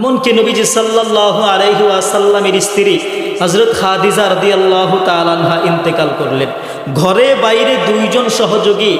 এমনকি নবীজি সাল্লাহ আলহু আসাল্লামের স্ত্রী হজরত খাদিজা রদি আল্লাহ তালানহা ইন্তেকাল করলেন। ঘরে বাইরে দুইজন সহযোগী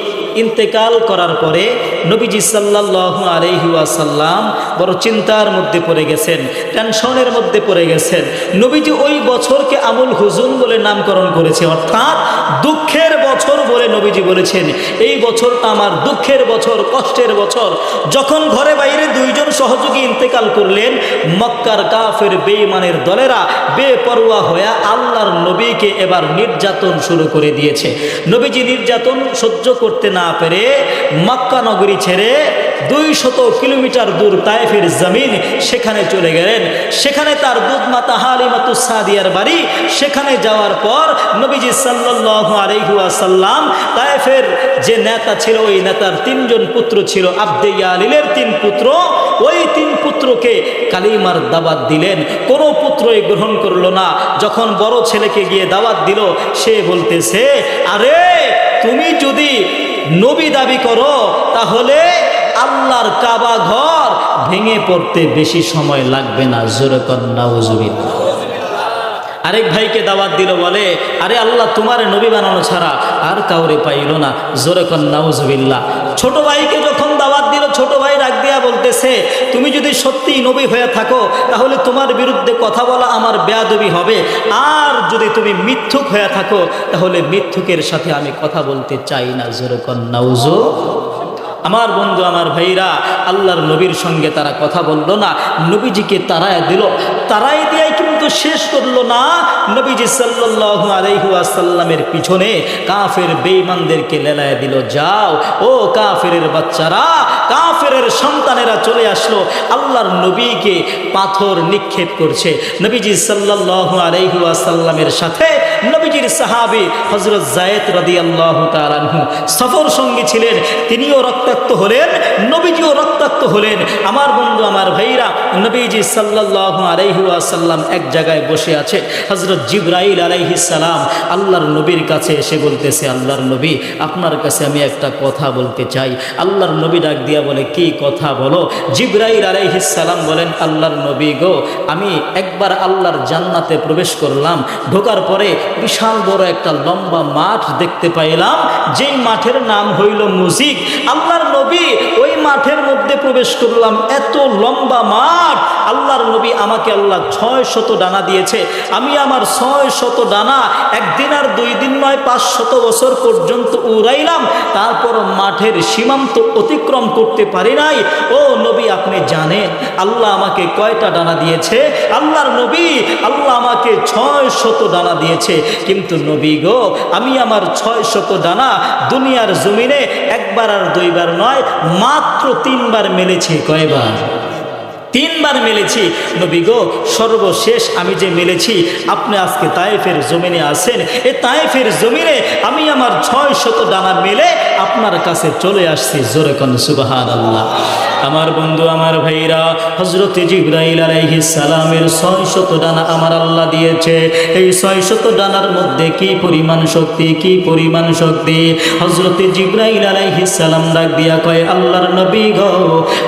ইন্তেকাল করার পরে নবীজি সাল্লাহ আলহু আসাল্লাম বড় চিন্তার মধ্যে পড়ে গেছেন, টেনশনের মধ্যে পড়ে গেছেন। নবীজি ওই বছরকে আমুল হুজুন বলে নামকরণ করেছে, অর্থাৎ দুঃখের বছর বলে নবীজি বলেছেন। এই বছরটা আমার দুঃখের বছর, কষ্টের বছর। যখন ঘরে বাইরে দুইজন সহযোগী ইন্তেকাল করলেন, মক্কার কাফের বেঈমানের দলেরা বেপরোয়া হয়ে আল্লাহর নবীকে এবার নির্যাতন শুরু করে দিয়েছে। নবীজি নির্যাতন সহ্য করতে না পেরে মক্কা নগরী ছেড়ে দুই শত কিলোমিটার দূর তায়েফের জমিন সেখানে চলে গেলেন। সেখানে তার দুধ মাতা হালিমাতু সাদিয়ার বাড়ি। সেখানে যাওয়ার পর নবীজি সাল্লাহ আলহুয়াসাল্লাম তায়েফের যে নেতা ছিল, ওই নেতার তিনজন পুত্র ছিল আব্দে আলিলের তিন পুত্র। ওই তিন পুত্রকে কালিমার দাওয়াত দিলেন। কোনো পুত্রই গ্রহণ করল না। যখন বড় ছেলেকে গিয়ে দাওয়াত দিল, সে বলতেছে, আরে, তুমি যদি নবী দাবি করো, তাহলে আল্লাহর কাবা ঘর ভেঙে পড়তে বেশি সময় লাগবে না। জোরে কন্যা আরেক ভাইকে দাওয়াত দিল, বলে, আরে আল্লাহ, তোমার নবী বানানো ছাড়া আর কাউরে পাইল না। জোরে কন্নাউজবিল্লা ছোট ভাইকে যখন দাওয়াত দিল, ছোট ভাই বলতেছে তুমি যদি সত্যিই নবী হয়ে থাকো, তাহলে তোমার বিরুদ্ধে কথা বলা আমার বেয়াদবি হবে। আর যদি তুমি মিথ্যুক হয়ে থাকো, তাহলে মিথ্যুকের সাথে আমি কথা বলতে চাই না। জোরকন কন্নাউজো আমার বন্ধু, আমার ভাইরা, আল্লাহর নবীর সঙ্গে তারা কথা বলল না। নবীজিকে তারায় দিল। তারাই দিয়ে কিন্তু শেষ করল না। নবীজি সাল্লু আলহুয়াসাল্লামের পিছনে কাফের বেইমানদেরকে লেলায় দিল, যাও, ও কাফের বাচ্চারা কাফের সন্তানেরা চলে আসলো। আল্লাহর নবীকে পাথর নিক্ষেপ করছে। নবীজি সাল্লাহ আলহুয়াসাল্লামের সাথে নবীজির সাহাবি হজরত জায়েদ রদি আল্লাহ তালানহু সফর সঙ্গী ছিলেন, তিনিও রক্তাক্ত হলেন, নবীজিও রক্তাক্ত হলেন। আমার বন্ধু, আমার ভাইরা, নবীজি সাল্লাহ আলাইহুয়াসাল্লাম এক জায়গায় বসে আছে। হজরত জিব্রাইল আলাইহিসাল্লাম আল্লাহর নবীর কাছে এসে বলতেছে, আল্লাহর নবী, আপনার কাছে আমি একটা কথা বলতে চাই। আল্লাহর নবী ডাক দিয়া বলে, কি কথা বলো? জিব্রাইল আলাইহিসাল্লাম বলেন, আল্লাহর নবী গো, আমি একবার আল্লাহর জান্নাতে প্রবেশ করলাম। ঢোকার পরে বিশাল বড় একটা লম্বা মাঠ দেখতে পাইলাম। যেই মাঠের নাম হইল মুজিক আল্লাহর নবী ওই মাঠের মধ্যে প্রবেশ করলাম। এত লম্বা মাঠ। আল্লাহর নবী আমাকে আল্লাহ ছয় শত ডানা দিয়েছে। আমি আমার ছয় শত ডানা একদিন আর দুই দিন নয়, পাঁচ শত বছর পর্যন্ত উড়াইলাম। তারপর মাঠের সীমান্ত অতিক্রম করতে পারি নাই। ও নবী, আপনি জানেন, আল্লাহ আমাকে কয়টা ডানা দিয়েছে? আল্লাহর নবী, আল্লাহ আমাকে ছয় শত ডানা দিয়েছে। কিন্তু নবী গো, আমি আমার ছয় শত ডানা দুনিয়ার জমিনে একবার আর দুইবার নয়, মাত্র তিনবার মেলেছি, কয়বার? তিনবার মেলেছি। নবী গো, সর্বশেষ আমি যে মেলেছি, আপনি আজকে তায়েফের জমিনে আছেন। এ তায়েফের জমিনে আমি আমার ছয় শত ডানা মেলে আপনার কাছে চলে আসছি, জোরে কন সুবাহান আল্লাহ আমার বন্ধু, আমার ভাইরা হজরত জিব্রাইল আলাইহি সালামের ছয় শত ডানা আমার আল্লাহ দিয়েছে। এই ছয় শত ডানার মধ্যে কি পরিমাণ শক্তি, কি পরিমাণ শক্তি? হজরত জিব্রাইল আলাইহি সালাম ডাক দিয়া কয়, আল্লাহর নবী গো,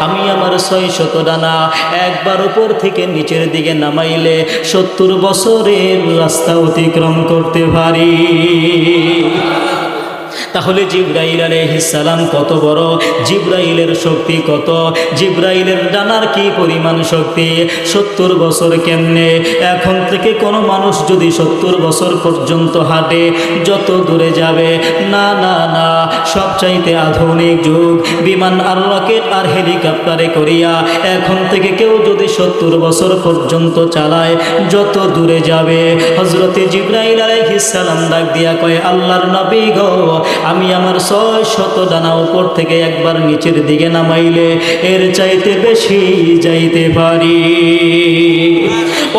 আমি আমার ছয় শত ডানা একবার উপর থেকে নিচের দিকে নামাইলে সত্তর বছরের রাস্তা অতিক্রম করতে পারি। তাহলে জিব্রাইল আলহিসাল্লাম কত বড়? জিব্রাইলের শক্তি কত? জিব্রাইলের ডানার কি পরিমাণ শক্তি? সত্তর বছর কেমনে? এখন থেকে কোনো মানুষ যদি সত্তর বছর পর্যন্ত হাঁটে, যত দূরে যাবে, না না না, সবচাইতে আধুনিক যুগ। বিমান আর রকেট আর হেলিকপ্টারে করিয়া এখন থেকে কেউ যদি সত্তর বছর পর্যন্ত চালায়, যত দূরে যাবে। হজরতে জিব্রাইল আলাইহিসাল্লাম ডাক দিয়া কয়, আল্লাহর নবী গো, আমি আমার ছয় শত ডানা উপর থেকে একবার নিচের দিকে নামাইলে এর চাইতে বেশি যাইতে পারি।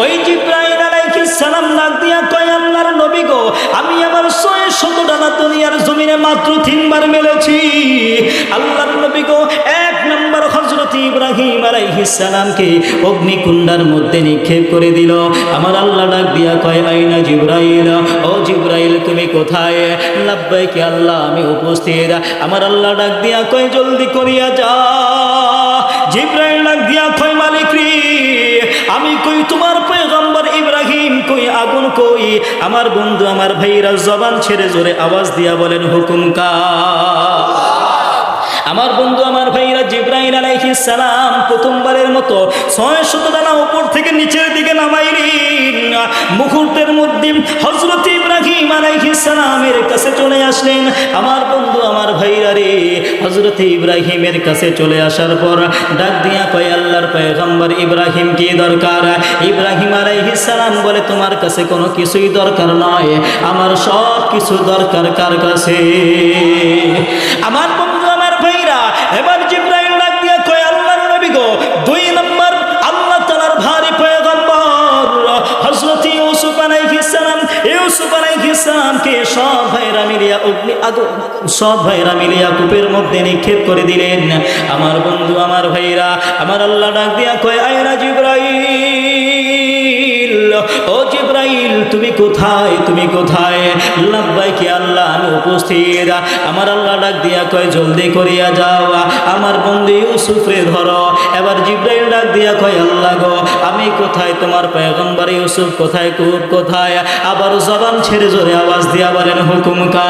ওই জিব্রাইল আলাইহিস সালাম ডাক দিয়া কয়, আল্লাহর নবী গো, আমি আমার ছয় শত ডানা দুনিয়ার জমিনে মাত্র তিনবার মেলেছি। আল্লাহর নবী গো হজরত ইব্রাহিম আলাইহিসালামকে অগ্নিকুণ্ডার মধ্যে নিক্ষেপ করে দিল। আমার আল্লাহ ডাক দিয়া কয়, আইনা জিব্রাইল, ও জিব্রাইল, তুমি কোথায়? লাভবাই কি আল্লাহ, আমি উপস্থিত। আমার আল্লাহ ডাক দিয়া কয়, জলদি করিয়া যা। জিব্রাইল ডাক দিয়া কয়, মালিক রে, আমি কই, তোমার পেগম্বর ইব্রাহিম কই, আগুন কই? আমার বন্ধু, আমার ভাইরা জবান ছেড়ে জোরে আওয়াজ দিয়া বলেন, হুকুম কা আমার বন্ধু, আমার ভাইরা জিব্রাহিম আলাইহিস সালাম প্রথমবারের মতো ছয় শত ডানা উপর থেকে নিচের দিকে নামাইলেন। মুহূর্তের মধ্যে হজরত ইব্রাহিম আলাইহিস সালামের কাছে চলে আসলেন। আমার বন্ধু, আমার ভাইরা রে হজরত ইব্রাহিমের কাছে চলে আসার পর ডাক দিয়া কয়, আল্লাহর পয়গম্বর, ইব্রাহিম কি দরকার? ইব্রাহিম আলাইহিস সালাম বলে, তোমার কাছে কোনো কিছুই দরকার নয়। আমার সব কিছু দরকার কার কাছে? আমার ইউসুফ আলাইহিস সালামকে সব ভাইরা মিলিয়া অগ্নি আগুন সব ভাইরা মিলিয়া কূপের মধ্যে নিক্ষেপ করে দিলেন। আমার বন্ধু, আমার ভাইরা, আমার আল্লাহ ডাক দিয়া কয় আয়রা জিব্রাইল, ও তুমি কোথায়? তুমি কোথায়? লাব্বাই কি আল্লাহ, আমি উপস্থিত। আমার আল্লাহ ডাক দিয়া কয়, জলদি করিয়া যাও। আমার বন্ধু ইউসুফরে ধরো। এবার জিব্রাইল ডাক দিয়া কয়, আল্লাহ গো, আমি কোথায়? তোমার পয়গম্বর ইউসুফ কোথায়? কূপ কোথায়? আবার জবান ছেড়ে জোরে আওয়াজ দিয়া বলেন, হুকুম কা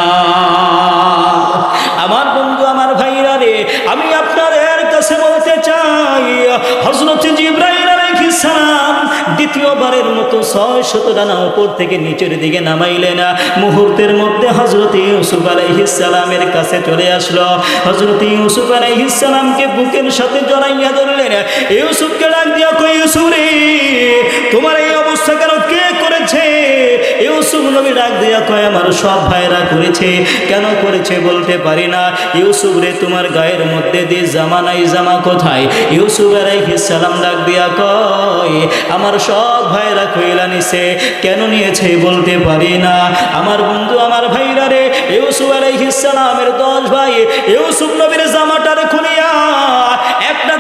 আমার বন্ধু, আমার ভাইরা রে, আমি আপনাদের কাছে বলতে চাই হজরত জিব্রাইল আলাইহিস সালাম দ্বিতীয়বারের মতো ছয় শত ডানা উপর থেকে নিচের দিকে নামাইলে না। মুহূর্তের মধ্যে হজরত ইউসুফ আলাইহিস সালামের কাছে চলে আসলো। হজরত ইউসুফ আলাইহিস সালামকে বুকের সাথে জড়াইয়া ধরলেন। ইউসুফকে ডাক দিয়া কই ইউসুফ রে ইউসুফ নবী ডাক দিয়া কয়, আমার সব ভাইরা করেছে। কেন করেছে বলতে পারি না। ইউসুফ রে, তোমার গায়ের মধ্যে দিয়ে জামা নাই, জামা কোথায়? ইউসুফ আলাইহিস সালাম ডাক দিয়া কয়, আমার সব ভাইরা কইলা নিছে। কেন নিয়েছে বলতে পারি না? আমার বন্ধু, আমার ভাইরা রে। ইউসুফ আলাইহিস সালামের দশ ভাই। ইউসুফ নবীর জামাটার একটা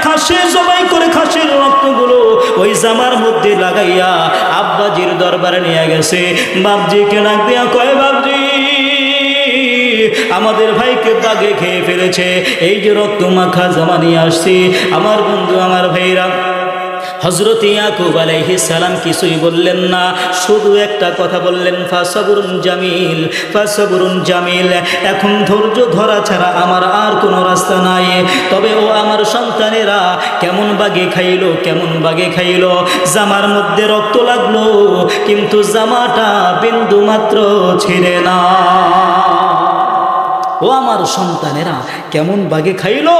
খাসি জবাই করে খাসির রক্তগুলো ওই জামার মধ্যে লাগাইয়া আব্বাজির দরবারে নিয়ে গেছে। বাপজিকে ডাক দিয়া কয় বাবজি আমাদের ভাইকে দাগে খেয়ে ফেলেছে। এই যে রক্ত মাখা জমা নিয়ে আসছি। আমার বন্ধু, আমার ভাইরা হজরত ইয়াকুব আলাইহিস সালাম কিছুই বললেন না, শুধু একটা কথা বললেন, ফাসাবুরুন জামিল ফাসাবুরুন জামিল, এখন ধৈর্য ধরা ছাড়া আমার আর কোনো রাস্তা নাই। তবে ও আমার সন্তানেরা কেমন বাগে খাইলো, কেমন বাগে খাইলো। জামার মধ্যে রক্ত লাগল, কিন্তু জামাটা বিন্দু মাত্র ছিঁড়ে না। ও আমার সন্তানেরা কেমন বাগে খাইলো?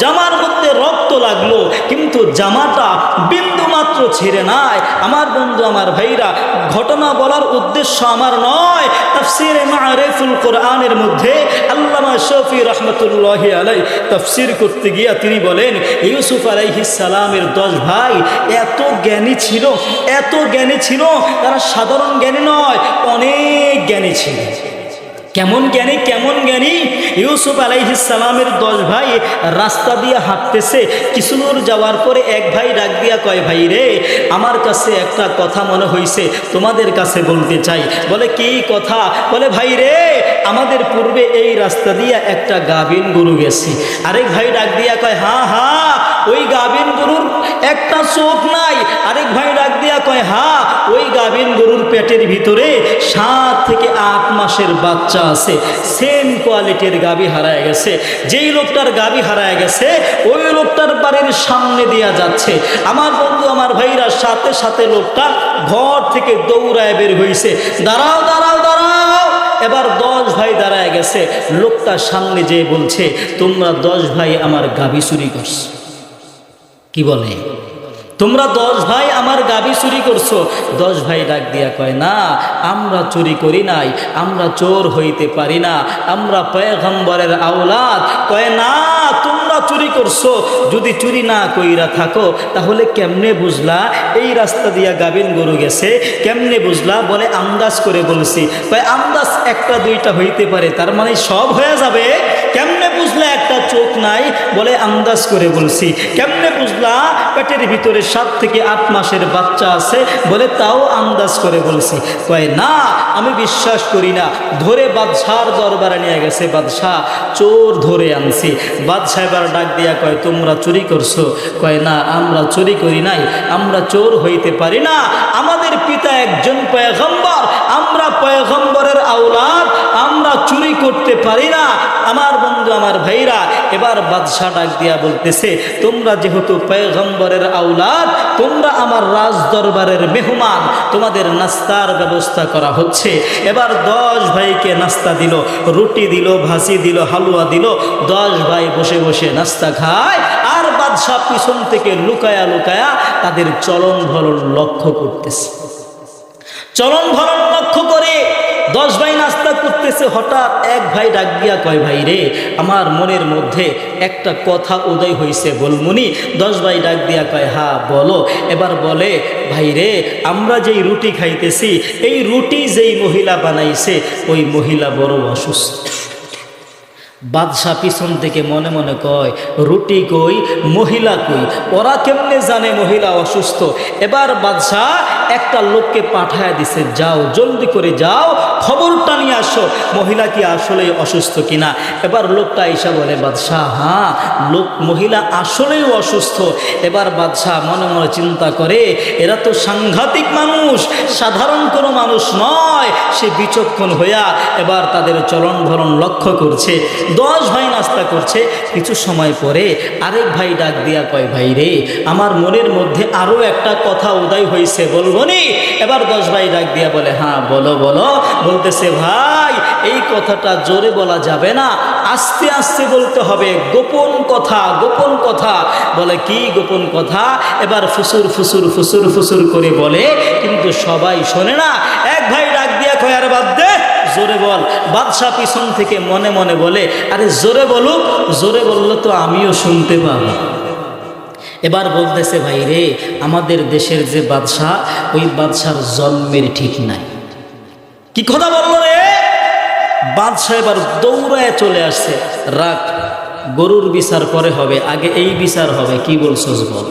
জামার মধ্যে রক্ত লাগল, কিন্তু জামাটা বিন্দু মাত্র ছেড়ে নাই। আমার বন্ধু, আমার ভাইরা, ঘটনা বলার উদ্দেশ্য আমার নয়। তাফসিরে মারেফুল কোরআনের মধ্যে আল্লামা শফি রহমতুল্লাহ আলাই তাফসির করতে গিয়া তিনি বলেন, ইউসুফ সালামের দশ ভাই এত জ্ঞানী ছিল, এত জ্ঞানী ছিল, তারা সাধারণ জ্ঞানী নয়, অনেক জ্ঞানী ছিল। কেমন জ্ঞানী কেমন জ্ঞানী? ইউসুফ আলাইহিসালামের দশ ভাই রাস্তা দিয়ে হাঁটতেছে কিছু দূর যাওয়ার পরে এক ভাই ডাক দিয়া কয়, ভাই রে, আমার কাছে একটা কথা মনে হয়েছে তোমাদের কাছে বলতে চাই। বলে, কি কথা? বলে, ভাই রে আমাদের পূর্বে এই রাস্তা দিয়া একটা গাভিন গরু গেছে। আরেক ভাই ডাক দিয়া কয়, হা হা, ওই গাভিন গরুর একটা চোখ নাই। আরেক ভাই ডাক দিয়া কয়, হা, ওই গাভিন গরুর পেটের ভিতরে সাত থেকে আট মাসের বাচ্চা আছে। সেম কোয়ালিটির গাবি হারায় গেছে। যেই লোকটার গাবি হারায় গেছে, ওই লোকটার বাড়ির সামনে দিয়া যাচ্ছে। আমার বন্ধু, আমার ভাইরা সাথে সাথে লোকটা ঘর থেকে দৌড়ায় বের হয়েছে দাঁড়াও দাঁড়াও দাঁড়াও। এবার দশ ভাই দাঁড়ায় গেছে। লোকটা সামনে যেয়ে বলছে, তোমরা দশ ভাই আমার গাভি চুরি করছ। কি বলে? তোমরা দশ ভাই আমার গাবি চুরি করছ। দশ ভাই ডাক দিয়া কয়, না, আমরা চুরি করি নাই, আমরা চোর হইতে পারি না, আমরা পয়গম্বরের আওলাদ। কয়, না, তোমরা চুরি করছ। যদি চুরি না কইরা থাকো, তাহলে কেমনে বুঝলা? এই রাস্তা দিয়া গাবিন গরু গেছে, কেমনে বুঝলা? বলে আন্দাজ করে বলছি। কয় আন্দাজ একটা দুইটা হইতে পারে, তার মানে সব হয়ে যাবে। কেমনে বুঝলা একটা চোখ নাই বলে আন্দাজ করে বলছি। কেমনে বুঝলা? পেটের ভিতরে সাত থেকে আট মাসের বাচ্চা আছে বলে তাও আন্দাজ করে বলছি। কয়, না, আমি বিশ্বাস করি না। ধরে বাদশার দরবারে নিয়ে গেছে বাদশাহ। চোর ধরে আনছি। বাদশাহ এবার ডাক দিয়া কয়, তোমরা চুরি করছ? কয়, না, আমরা চুরি করি নাই। আমরা চোর হইতে পারি না। আমাদের পিতা একজন পয়গম্বর। আমরা পয়গম্বরের আওলাদ। আমরা চুরি করতে পারি না। আমার বন্ধু, আমার ভাইরা এবার বাদশাহ ডাক দিয়া বলতেছে, তোমরা যেহেতু পয়গম্বরের আওলাদ, তোমরা আমার রাজ দরবারের মেহমান, তোমাদের নাস্তার ব্যবস্থা করা হচ্ছে। এবার দশ ভাইকে নাস্তা দিল, রুটি দিল ভাসি দিল, হালুয়া দিল, দশ ভাই বসে বসে নাস্তা খায় আর বাদশাহ পিছন থেকে লুকায়া লুকায়া তাদের চলন ভরণ লক্ষ্য করতেছে। চলন ভরণ লক্ষ্য করে দশ ভাই নাস্তা করতেছে, হঠাৎ এক ভাই ডাক দিয়া কয়, ভাই রে, আমার মনের মধ্যে একটা কথা উদয় হয়েছে বলমুনি। দশ ভাই ডাক দিয়া কয়, হা, বলো। এবার বলে, ভাই রে, আমরা যেই রুটি খাইতেছি, এই রুটি যেই মহিলা বানাইছে, ওই মহিলা বড় অসুস্থ। বাদশাহ পিছন থেকে মনে মনে কয়, রুটি কই, মহিলা কই? ওরা কেমনে জানে মহিলা অসুস্থ? এবার বাদশাহ একটা লোককে পাঠায় দিছে, যাও, জলদি করে যাও, খবরটা নিয়ে আসো, মহিলা কি আসলেই অসুস্থ কিনা? এবার লোকটা এসে বলে, বাদশাহ হ্যাঁ লোক, মহিলা আসলেই অসুস্থ। এবার বাদশাহ মনে মনে চিন্তা করে, এরা তো সাংঘাতিক মানুষ, সাধারণ কোনো মানুষ নয়। সে বিচক্ষণ হইয়া এবার তাদের চলন ভরণ লক্ষ্য করছে। দশ ভাই নাস্তা করছে, কিছু সময় পরে আরেক ভাই ডাক দিয়া কয়, ভাই রে, আমার মনের মধ্যে আরও একটা কথা উদয় হয়েছে বলব নি? এবার দশ ভাই ডাক দিয়া বলে হ্যাঁ বলো বলো। বলতেছে, ভাই, এই কথাটা জোরে বলা যাবে না, আস্তে আস্তে বলতে হবে, গোপন কথা গোপন কথা। বলে, কি গোপন কথা? এবার ফুসুর ফুসুর ফুসুর ফুসুর করে বলে, কিন্তু সবাই শোনে না। এক ভাই ডাক দিয়া কয়, আর বাদ দে। জোরে বল। বাদশাহ পিছন থেকে মনে মনে বলে, আরে জোরে বলুক, জোরে বলল তো আমিও শুনতে পাবো। এবার বলতেছে, ভাই রে, আমাদের দেশের যে বাদশাহ, ওই বাদশার জন্মের ঠিক নাই। কি কথা বলল রে? বাদশাহ এবার দৌড়ায় চলে আসছে। রাখ, গরুর বিচার পরে হবে, আগে এই বিচার হবে, কি বলছস বল?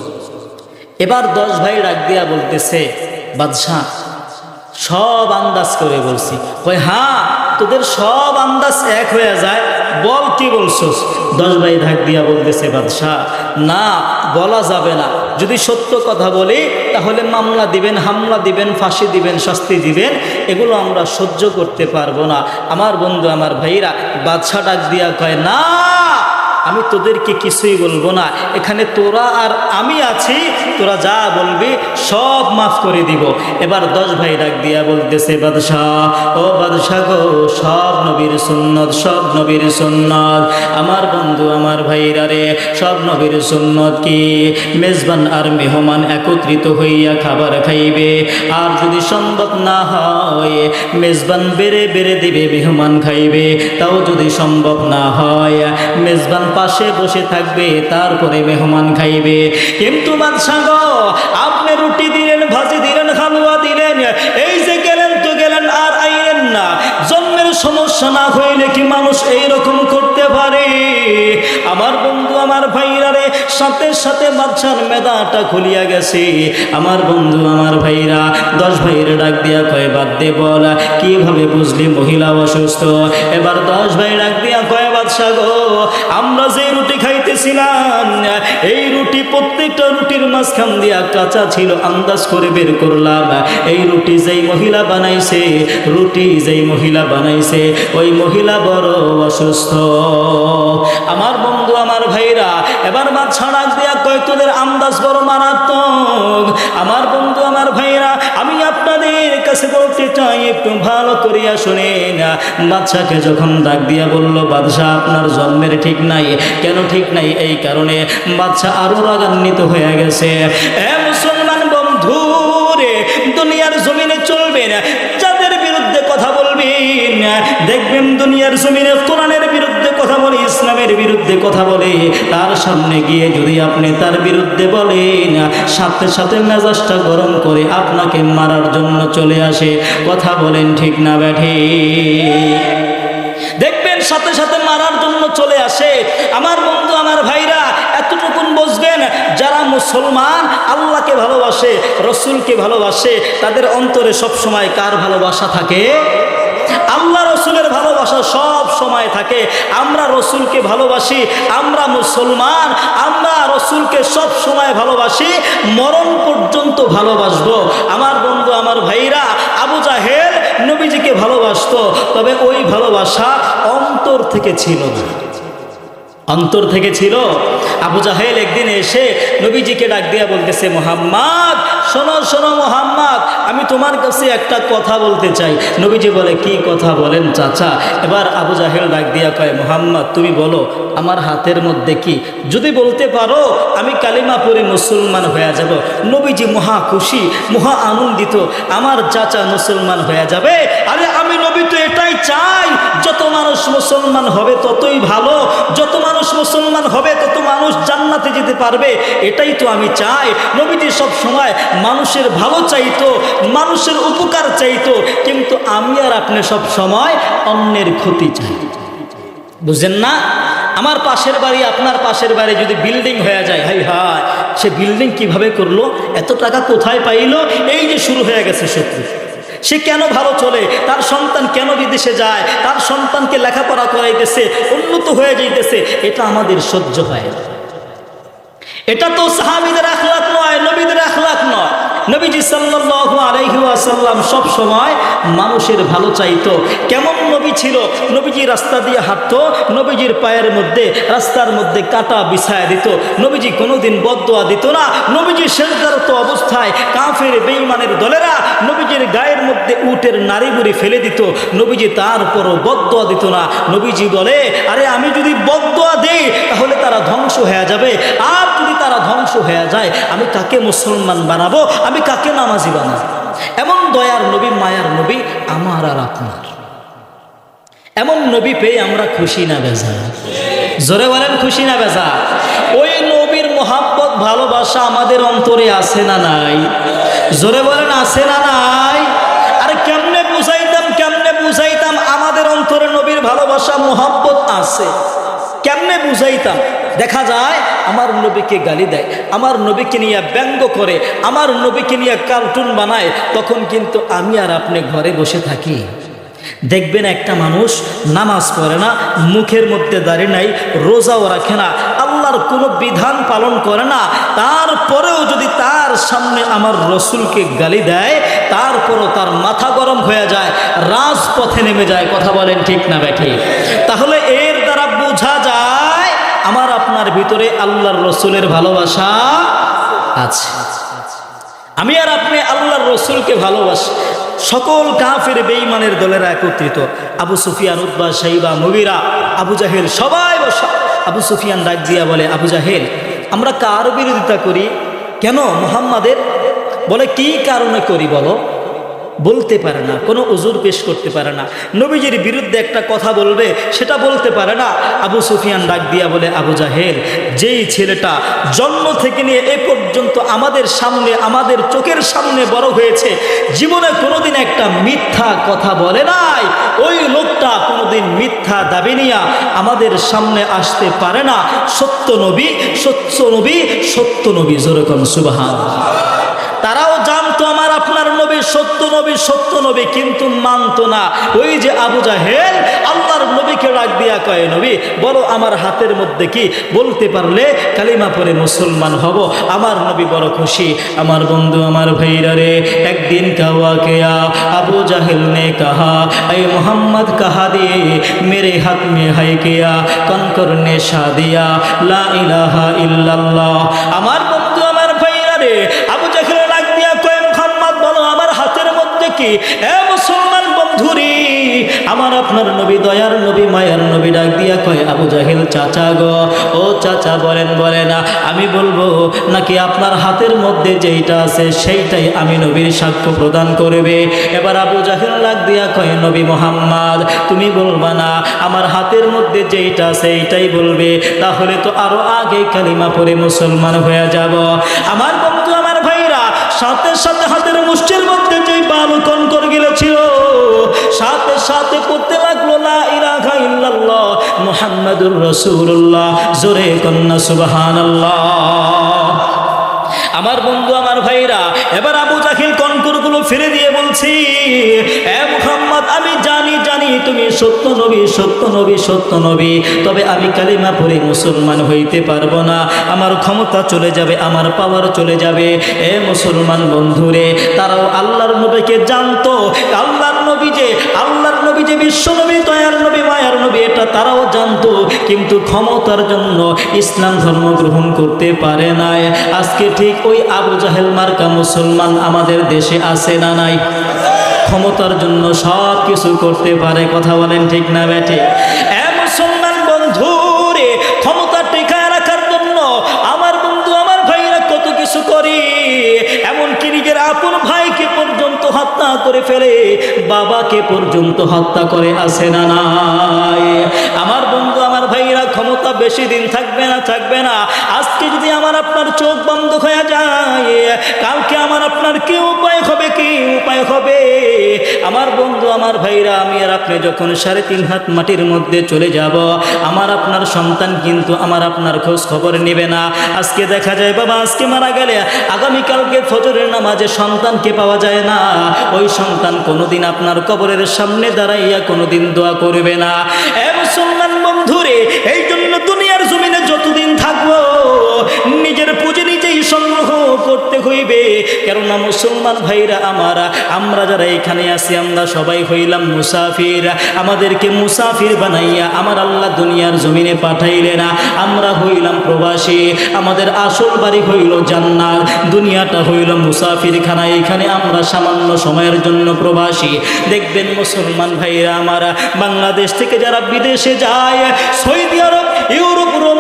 এবার দশ ভাই ডাক দিয়া বলতেছে, বাদশাহ সব আন্দাজ করে বলছি। কই হ্যাঁ তোদের সব আন্দাজ এক হয়ে যায়, বল কি বলছস? দশ ভাই ঢাক দিয়া বলতেছে, বাদশাহ, না, বলা যাবে না। যদি সত্য কথা বলি, তাহলে মামলা দিবেন, হামলা দিবেন, ফাঁসি দিবেন, শাস্তি দিবেন, এগুলো আমরা সহ্য করতে পারব না। আমার বন্ধু, আমার ভাইরা বাদশাহ ডাক দিয়া কয়, না আমি তোদেরকে কিছুই বলব না। এখানে তোরা আর আমি আছি, তোরা যা বলবি সব মাফ করে দিব। এবার দশ ভাই ডাক দিয়া বলতেছে, বাদশাহ, ও বাদশাহ গো, সব নবীর সুন্নত, সব নবীর সুন্নত। আমার বন্ধু, আমার ভাইরা রে, সব নবীর সুন্নত কি? মেজবান আর মেহমান একত্রিত হইয়া খাবার খাইবে। আর যদি সম্ভব না হয়, মেজবান বেড়ে বেড়ে দিবে, মেহমান খাইবে। তাও যদি সম্ভব না হয়, মেজবান পাশে বসে থাকবে তারপরে মেহমান খাইবে। কিন্তু বাদশাহ আপনি রুটি দিলেন, ভাজি দিলেন, হালুয়া দিলেন, এই যে গেলেন তো গেলেন, আর আইলেন না। জন্মের সমস্যা না হইলে কি মানুষ এই রকম করতে পারে? আমার বন্ধু, আমার ভাইরা রে, সাথে সাথে বাচ্চার মেদাটা খুলিয়া গেছে। আমার বন্ধু, আমার ভাইরা, দশ ভাইয়ের ডাক দিয়া কয়, বাদ দে বল, কীভাবে বুঝলি মহিলা অসুস্থ? এবার দশ ভাই ডাক দিয়া কয় বাদশা গো আমরা যে রুটি খাইতেছিলাম এই রুটি প্রত্যেকটা রুটির মাঝখান দিয়া কাঁচা ছিল, আন্দাজ করে বের করলাম। এই রুটি যেই মহিলা বানাইছে, রুটি যেই মহিলা বানাইছে, ওই মহিলা বড় অসুস্থ। আমার বন্ধু, আমার ভাইরা, এবার মা ছাড়া দিয়া কয়, তোদের আন্দাজ বড় মারাত্মক। আমার বন্ধু, আমার ভাইরা, আমি আপনাদের কাছে বলতে চাই, একটু ভালো করিয়া শুনেন। বাদশাকে যখন ডাক দিয়া বলল, বাদশাহ, আপনার জন্মের ঠিক নাই। কেন ঠিক নাই? এই কারণে বাদশাহ আরও রাগান্বিত হয়ে গেছে। এ মুসলমান বন্ধু রে, দুনিয়ার জমিনে চলবেন যাদের বিরুদ্ধে কথা বলবেন দেখবেন দুনিয়ার জমিনে কোরআনের বিরুদ্ধে কথা বলে, ইসলামের বিরুদ্ধে কথা বলে, তার সামনে গিয়ে যদি আপনি তার বিরুদ্ধে বলেন সাথে সাথে মেজাজটা গরম করে আপনাকে মারার জন্য চলে আসে। কথা বলেন ঠিক না, ব্যাঠে। দেখবেন সাথে সাথে মারার জন্য চলে আসে। আমার বন্ধু, আমার ভাইরা, এতটুকুন বুঝবেন, যারা মুসলমান, আল্লাহকে ভালোবাসে, রসুলকে ভালোবাসে, তাদের অন্তরে সব সময় কার ভালোবাসা থাকে? আল্লাহ রসুলের ভালোবাসা সব সময় থাকে। আমরা রসুলকে ভালোবাসি, আমরা মুসলমান, আমরা রসুলকে সব সময় ভালোবাসি, মরণ পর্যন্ত ভালোবাসবো। আমার বন্ধু, আমার ভাইরা নবীজিকে ভালোবাসত তবে ওই ভালোবাসা অন্তর থেকে ছিল না। অন্তর থেকে ছিল। আবু জাহেল একদিন এসে নবীজিকে ডাক দিয়া বলতেছে, মোহাম্মদ, শোনো শোনো মোহাম্মদ, আমি তোমার কাছে একটা কথা বলতে চাই। নবীজি বলে, কি কথা বলেন চাচা? এবার আবু জাহেল ডাক দিয়া কয়, মোহাম্মদ, তুমি বলো, আমার হাতের মধ্যে কি? যদি বলতে পারো, আমি কালিমা পরে মুসলমান হয়ে যাব। নবীজি মহা খুশি, মহা আনন্দিত, আমার চাচা মুসলমান হয়ে যাবে। আরে আমি নবী তো এটাই চাই, যত মানুষ মুসলমান হবে ততই ভালো, যত মানুষ মুসলমান হবে তত মানুষ জান্নাতে যেতে পারবে, এটাই তো আমি চাই। নবীজি সব সময় মানুষের ভালো চাইতো, মানুষের উপকার চাইতো, কিন্তু আমি আর আপনি সব সময় অন্যের ক্ষতি চাই। বুঝেন না? আমার পাশের বাড়ি, আপনার পাশের বাড়ি যদি বিল্ডিং হয়ে যায়, হাই হায়, সে বিল্ডিং কীভাবে করল? এত টাকা কোথায় পাইলো? এই যে শুরু হয়ে গেছে শত্রু। সে কেন ভালো চলে? তার সন্তান কেন বিদেশে যায়? তার সন্তানকে লেখাপড়া করাইতেছে, উন্নত হয়ে যাইতেছে, এটা আমাদের সহ্য হয় এটা তো সাহাবিদের আখলাক নয়, নবীদের আখলাক নয়। নবীজি সাল্লাল্লাহু আলাইহি ওয়াসাল্লাম সব সময় মানুষের ভালো চাইতো। কেমন নবী ছিল? নবীজি রাস্তা দিয়ে হাঁটতো, নবীজির পায়ের মধ্যে, রাস্তার মধ্যে কাটা বিছায় দিত। নবীজি কোনোদিন বদদোয়া দিত না। নবীজি শেষদারত অবস্থায় কাফের, বেঈমানের দলেরা নবীজির গায়ের মধ্যে উটের নারী বুড়ি ফেলে দিত। নবীজি তারপরও বদদোয়া দিত না। নবীজি বলে, আরে আমি যদি বদদোয়া দেই, তাহলে তারা ধ্বংস হয়ে যাবে। আর যদি তারা ধ্বংস হয়ে যায়, আমি কাকে মুসলমান বানাবো, আমি কাকে নামাজি বানাবো? এমন দয়ার নবী, মায়ার নবী আমার আর আপনার। এমন নবী পেয়ে আমরা খুশি না বেজা। জোরে বলেন খুশি না বেজা। ওই নবীর মোহাব্বত, ভালোবাসা আমাদের অন্তরে আছে না নাই? জোরে বলেন আছে না নাই? আরে কেমনে বুঝাইতাম কেমনে বুঝাইতাম? আমাদের অন্তরে নবীর ভালোবাসা, মোহাব্বত আছে। কেমনে বুঝাইতাম? দেখা যায়, আমার নবীকে গালি দেয়, আমার নবীকে নিয়ে ব্যঙ্গ করে, আমার নবীকে নিয়ে কার্টুন বানায়, তখন কিন্তু আমি আর আপনি ঘরে বসে থাকি। দেখবেন একটা মানুষ নামাজ পড়ে না, মুখের মধ্যে দাঁড়িয়ে নাই, রোজাও রাখে না, আল্লাহর কোনো বিধান পালন করে না, তারপরেও যদি তার সামনে আমার রসুলকে গালি দেয়, তারপরও তার মাথা গরম হয়ে যায়, রাজপথে নেমে যায়, কথা বলেন ঠিক না ব্যাঠি তাহলে এর দ্বারা বোঝা যায় আমার আপনার ভিতরে আল্লাহর রসুলের ভালোবাসা আছে। আমি আর আপনি আল্লাহর রসুলকে ভালোবাসি। সকল কাফের বেঈমানের দলেরা একত্রিত। আবু সুফিয়ান উদ্বা সাইবা মুগিরা, আবু জাহেল, সবাই বসা। আবু সুফিয়ান ডাক দিয়া বলে, আবু জাহেল, আমরা কার বিরোধিতা করি? কেন? মুহাম্মাদের? বলে, কি কারণে করি বলো? বলতে পারে না, কোনো উজুর পেশ করতে পারে না। নবীজির বিরুদ্ধে একটা কথা বলবে, সেটা বলতে পারে না। আবু সুফিয়ান ডাক দিয়া বলে, আবু জাহেল, যেই ছেলেটা জন্ম থেকে নিয়ে এ পর্যন্ত আমাদের সামনে, আমাদের চোখের সামনে বড় হয়েছে, জীবনে কোনোদিন একটা মিথ্যা কথা বলে নাই। ওই লোকটা কোনোদিন মিথ্যা দাবি নিয়া আমাদের সামনে আসতে পারে না। সত্য নবী সত্য নবী সত্য নবী যেরকম সুবাহান তারাও জানতো আমার আপনার নবী সত্য নবী সত্য নবী কিন্তু মানতো না। ওই যে আবু জাহেল, আল্লাহর নবীকে ডাক দিয়া কয়, নবী, বলো আমার হাতের মধ্যে কি? বলতে পারলে কালিমা পরে মুসলমান হব। আমার নবী বড় খুশি। আমার বন্ধু, আমার ভাইরা রে, একদিন কাওয়া কেয়া, আবু জাহেল নে কাহা এই মোহাম্মদ কাহা দিয়ে, মেরে হাত মে হাই কেয়া, কনকর নে দিয়া লা ইলাহা ইল্লাল্লাহ। আমার কি? এ মুসলমান বন্ধুরি, আমার আপনার নবী দয়ার নবী, মায়ার নবী ডাক দিয়া কয়, আবু জাহেল চাচা গো। ও চাচা, বলেন, বলে না, আমি বলব, নাকি আপনার হাতের মধ্যে যেইটা আছে, সেইটাই আমি নবীর সাক্ষ্য প্রদান করবে? এবার আবু জাহেল ডাক দিয়া কয়, নবী মোহাম্মদ, তুমি বলবা না, আমার হাতের মধ্যে যেইটা আছে, এইটাই বলবে, তাহলে তো আরও আগে কালিমা পরে মুসলমান হয়ে যাব। আমার সাথে সাথে হাতের মুষ্টির মধ্যে যেই বালু কনকর গেলেছিল সাথে সাথে করতে লাগল না ইলাহা ইল্লাল্লাহ মুহাম্মাদুর রসুল্লাহ জোরে কন্না সুবহানাল্লাহ। আমার বন্ধু, আমার ভাইরা, এবার আবু জাহিল কনকুরগুলো ফিরে দিয়ে বলছি, এ আমি জানি জানি তুমি সত্য নবী সত্য নবী সত্য নবী, তবে আমি কালিমা পড়ে মুসলমান হইতে পারব না। আমার ক্ষমতা চলে যাবে, আমার পাওয়ার চলে যাবে। এ মুসলমান বন্ধুরে, তারাও আল্লাহর নবীকে জানতো। আল্লাহর নবী যে, আল্লাহর নবী যে বিশ্ব নবী দয়ার নবী, মায়ার নবী, এটা তারাও জানতো, কিন্তু ক্ষমতার জন্য ইসলাম ধর্ম গ্রহণ করতে পারে নাই। আজকে ঠিক ওই আবু জাহেল মার্কা মুসলমান আমাদের দেশে আসে না নাই? ক্ষমতার জন্য সব কিছু করতে পারে, কথা বলেন ঠিক না ব্যাটে করে ফেলে বাবাকে পর্যন্ত হত্যা করে আসে না নাই। আমার বেশি দিন থাকবে না থাকবে না। আজকে যদি আমার আপনার চোখ বন্ধ হয়ে যায়, কালকে আমার আপনার কি উপায় হবে, কি উপায় হবে? আমার বন্ধু, আমার ভাইরা, আমি আর আপনি যখন সাড়ে তিন হাত মাটির মধ্যে চলে যাব, আমার আপনার সন্তান কিন্তু আমার আপনার খোঁজ খবর নেবে না। আজকে দেখা যায়, বাবা, আজকে মারা গেলে আগামীকালকে ফজরের নামাজে সন্তানকে পাওয়া যায় না। ওই সন্তান কোনোদিন আপনার কবরের সামনে দাঁড়াইয়া কোনোদিন দোয়া করবে না। এ মুসলমান বন্ধুরে, এই কেননা মুসলমান ভাইরা আমারা, আমরা যারা এখানে আছি, আমরা সবাই হইলাম মুসাফির। আমাদেরকে মুসাফির বানাইয়া আমার আল্লাহ দুনিয়ার জমিনে পাঠাইলে না। আমরা হইলাম প্রবাসী, আমাদের আসল বাড়ি হইল জান্নাত, দুনিয়াটা হইল মুসাফির খানা এখানে আমরা সামান্য সময়ের জন্য প্রবাসী। দেখবেন মুসলমান ভাইরা আমারা, বাংলাদেশ থেকে যারা বিদেশে যায়, Saudi Arab, Europe, Rome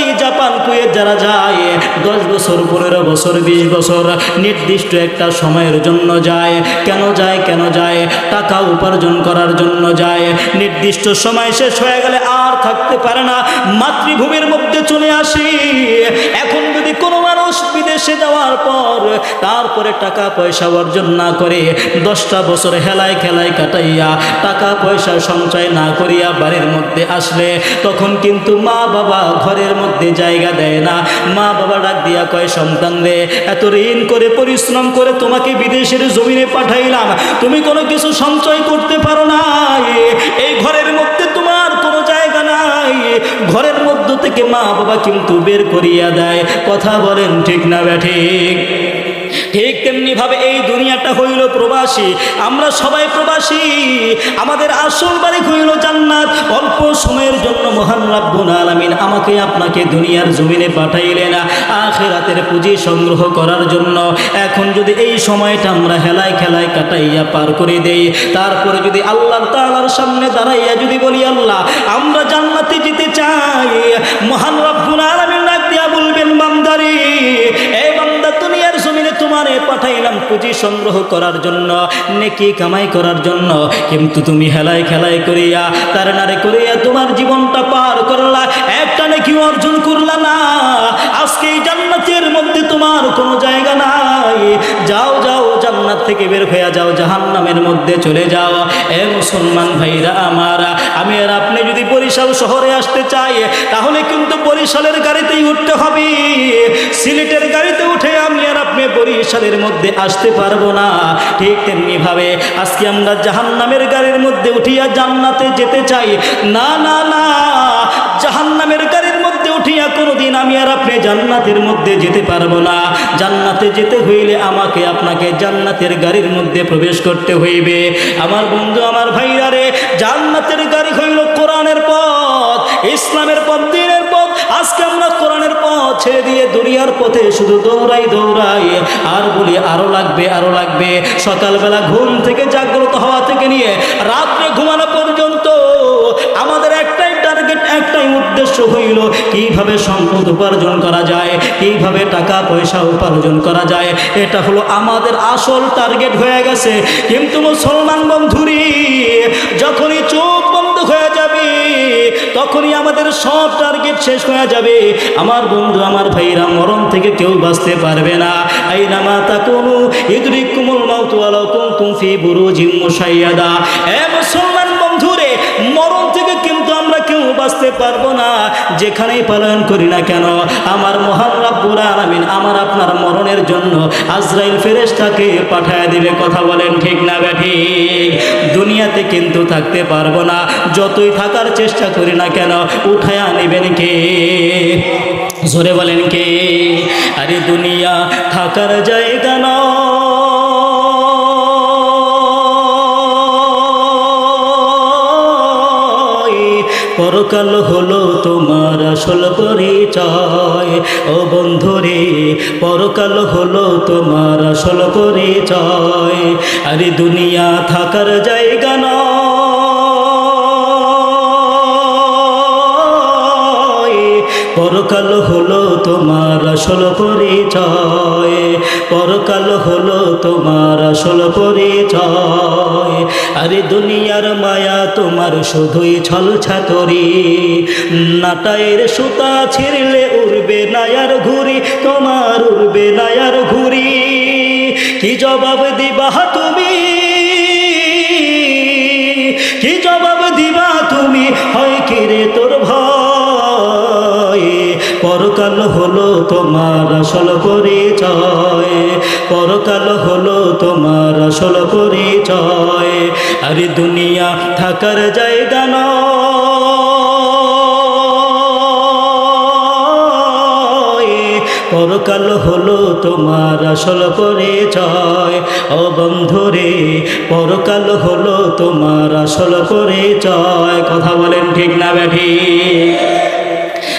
Italy Japan Kuwait যারা যায়, দশ বছর, পনেরো বছর, বিশ বছর নির্দিষ্ট একটা সময়ের জন্য যায়। কেন যায় কেন যায়? টাকা উপার্জন করার জন্য যায়। নির্দিষ্ট সময় শেষ হয়ে গেলে আর থাকতে পারে না। মাতৃভূমির মধ্যে চলে আসি। এখন যদি কোনো মানুষ বিদেশে যাওয়ার পর তারপরে টাকা পয়সা অর্জন না করে, দশটা বছর হেলায় খেলায় কাটাইয়া টাকা পয়সা সঞ্চয় না করিয়া বাড়ির মধ্যে আসলে, তখন কিন্তু মা বাবা ঘরের মধ্যে জায়গা দেয় না। মা বাবা ডাক দিয়া কয়, সন্তান রে, এত ঋণ করে, পরিশ্রম করে তোমাকে বিদেশের জমিনে পাঠাইলাম। তুমি কোনো কিছু সঞ্চয় করতে পারো না। এই ঘরের মধ্যে তোমার কোনো জায়গা নাই। ঘরের মধ্য থেকে মা বাবা কিন্তু বের করিয়া দেয়। কথা বলেন ঠিক না ব্যাঠিক ঠিক তেমনি ভাবে এই দুনিয়াটা হইল প্রবাসী। আমরা সবাই প্রবাসী। আমাদের আসল বাড়ি হইল জান্নাত। অল্প সময়ের জন্য মহান রাব্বুল আলামিন আমাকে আপনাকে দুনিয়ার জমিনে পাঠাইলেন আখেরাতের পুঁজি সংগ্রহ করার জন্য। এখন যদি এই সময়টা আমরা হেলায় খেলায় কাটাইয়া পার করে দেই, তারপরে যদি আল্লাহ তাআলার সামনে দাঁড়াইয়া যদি বলি, আল্লাহ, আমরা জান্নাতে যেতে চাই। মহান রাব্বুল পুঁজি সংগ্রহ করার জন্য, নেকি কামাই করার জন্য। কিন্তু তুমি হেলায় খেলায় করিয়া, তার নারে করিয়া তোমার জীবনটা পার করলা, একটা নেকি অর্জন করলা না। আজকে এই জান্নাতের মধ্যে তোমার কোনো জায়গা নাই। যাও যাও থেকে বের হয়ে যাও, জাহান্নামের মধ্যে চলে যাও। এ মুসলমান ভাইরা আমার, আমি আর আপনি যদি বরিশাল শহরে আসতে চাই, তাহলে কিন্তু বরিশালের গাড়িতেই উঠতে হবে। সিলেটের গাড়িতে উঠে আমি আর আপনি বরিশালের মধ্যে আসতে পারব না। ঠিক তেমনি ভাবে আজকে আমরা জাহান্নামের গাড়ির মধ্যে উঠিয়া জান্নাতে যেতে চাই। না না না, জাহান্নামের গাড়ির মধ্যে উঠিয়া কোনোদিন আমি আর আপনি জান্নাতের মধ্যে যেতে পারব না। জান্নাতে যেতে হইলে আমাকে আপনাকে জান্নাতের গাড়ির মধ্যে প্রবেশ করতে হইবে। আমার বন্ধু, আমার ভাইরা রে, জান্নাতের গাড়ি হইল কোরআনের পথ, ইসলামের পথ, দিনের পথ। আজকে আমরা কোরআনের পথ ছেড়ে দিয়ে দুনিয়ার পথে শুধু দৌড়াই দৌড়াই। আর বলি, আরও লাগবে আরও লাগবে। সকালবেলা ঘুম থেকে জাগ্রত হওয়া থেকে নিয়ে রাত্রে ঘুমানো পর্যন্ত উদ্দেশ্য হইল কীভাবে সম্পদ উপার্জন করা যায়, কীভাবে টাকা পয়সা উপার্জন করা যায়, এটা হলো আমাদের আসল টার্গেট হয়ে গেছে। কিন্তু মুসলমান বন্ধুরি, যখনই চোখ বন্ধ হয়ে যাবে, তখনই আমাদের সব টার্গেট শেষ হয়ে যাবে। আমার বন্ধু আমার ভাইরা, মরণ থেকে কেউ বাঁচতে পারবে না। এই নামা তা কোনো ইদরিক কুমুল মাউতু আলাউ কুমতুম ফি বুরুজিম মুশাইয়াদা। এ মুসলমান বন্ধুরে, মরণ বাঁচতে পারব না, যেখানেই পালন করি না কেন, আমার মহান রাব্বুল আলামিন আমার আপনার মরণের জন্য আজরাইল ফেরেশতাকে পাঠায় দিবে, কথা বলেন ঠিক না ব্যাঠি? দুনিয়াতে কিন্তু থাকতে পারব না, যতই থাকার চেষ্টা করি না কেন, উঠায়া নেবেন কে? জোরে বলেন কে? আরে দুনিয়া থাকার জায়গা নয়। পরকাল হলো তোমার আসল পরিচয়। ও বন্ধুরে, পরকাল হলো তোমার আসল পরিচয়। আরে দুনিয়া থাকার জায়গা নয়। পরকাল হলো তোমার আসল পরিচয়। পরকাল হলো তোমার আসল পরিচয়। আরে দুনিয়ার মায়া তোমার শুধুই ছল ছাতরি। নাটায়ের সুতা ছিঁড়লে উড়বে নায়ার ঘুরি, তোমার উড়বে নায়ার ঘুরি। কি জবাব দিবা তুমি? কি জবাব দিবা তুমি? হয় কি রে তোর পরকাল হলো তোমার আসল পরিচয়। পরকাল হলো তোমার আসল পরিচয়। আরে দুনিয়া থাকার জায়গা পরকাল হলো তোমার আসল পরিচয়। ও বন্ধুরে, পরকাল হলো তোমার আসল পরিচয়। কথা বলেন ঠিক না ব্যাঠি?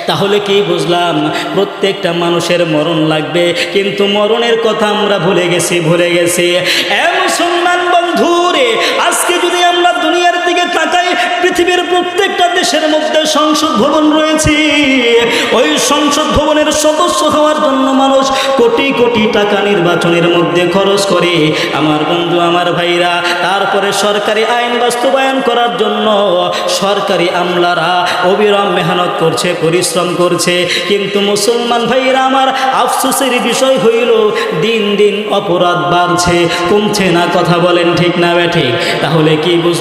তাহলে কি বুঝলাম? প্রত্যেকটা মানুষের মরণ লাগবে, কিন্তু মরণের কথা আমরা ভুলে গেছি ভুলে গেছি। এ মুসলমান পৃথিবীর প্রত্যেকটা দেশের মধ্যে সংসদ ভবন রয়েছে। ওই সংসদ ভবনের সদস্য হওয়ার জন্য মানুষ কোটি কোটি টাকা নির্বাচনের মধ্যে খরচ করে। আমার বন্ধু, আমার ভাইরা, তারপরে সরকারি আইন বাস্তবায়ন করার জন্য সরকারি আমলারা অবিরাম মেহনত করছে, পরিশ্রম করছে। কিন্তু মুসলমান ভাইরা, আমার আফসোসের বিষয় হইল, দিন দিন অপরাধ বাড়ছে। কমছে না, কথা বলেন ঠিক না, ব্যাঠিক। তাহলে কি বুঝলাম?